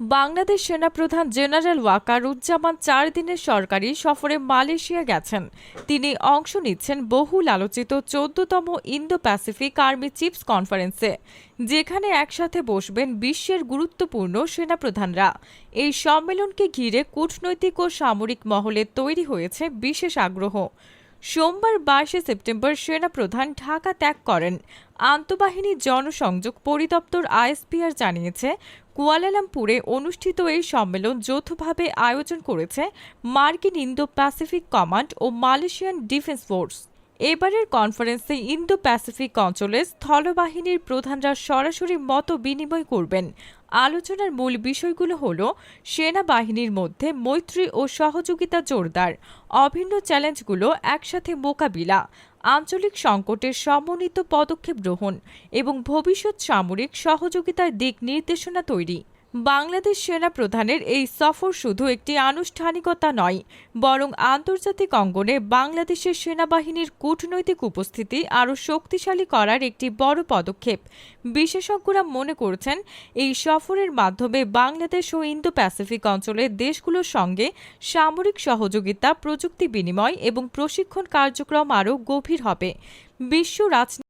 বাংলাদেশ সেনাপ্রধান জেনারেল ওয়াকারুজ্জামান চার দিনের সরকারি সফরে মালয়েশিয়া গেছেন। তিনি অংশ নিচ্ছেন বহুল আলোচিত চোদ্দতম ইন্দো প্যাসিফিক আর্মি চিফস কনফারেন্সে, যেখানে একসাথে বসবেন বিশ্বের গুরুত্বপূর্ণ সেনাপ্রধানরা। এই সম্মেলনকে ঘিরে কূটনৈতিক ও সামরিক মহলে তৈরি হয়েছে বিশেষ আগ্রহ। সোমবার বাইশে সেপ্টেম্বর সেনাপ্রধান ঢাকা ত্যাগ করেন। আন্তঃবাহিনী জনসংযোগ পরিদপ্তর আইএসপিআর জানিয়েছে, কুয়ালালামপুরে অনুষ্ঠিত এই সম্মেলন যৌথভাবে আয়োজন করেছে মার্কিন ইন্দো প্যাসিফিক কমান্ড ও মালয়েশিয়ান ডিফেন্স ফোর্স। এবারের কনফারেন্সে ইন্দো প্যাসিফিক অঞ্চলে স্থলবাহিনীর প্রধানরা সরাসরি মত বিনিময় করবেন। আলোচনার মূল বিষয়গুলো হল, সেনাবাহিনীর মধ্যে মৈত্রী ও সহযোগিতা জোরদার, অভিন্ন চ্যালেঞ্জগুলো একসাথে মোকাবিলা, আঞ্চলিক সংকটের সমন্বিত পদক্ষেপ গ্রহণ এবং ভবিষ্যৎ সামরিক সহযোগিতার দিক নির্দেশনা তৈরি। বাংলাদেশ সেনা প্রধানের এই সফর শুধু একটি আনুষ্ঠানিকতা নয়, বরং আন্তর্জাতিক অঙ্গনে বাংলাদেশের সেনাবাহিনীর কূটনৈতিক উপস্থিতি আরও শক্তিশালী করার একটি বড় পদক্ষেপ। বিশেষজ্ঞরা মনে করছেন, এই সফরের মাধ্যমে বাংলাদেশ ও ইন্দো প্যাসিফিক অঞ্চলের দেশগুলোর সঙ্গে সামরিক সহযোগিতা, প্রযুক্তি বিনিময় এবং প্রশিক্ষণ কার্যক্রম আরও গভীর হবে। বিশ্ব রাজনীতি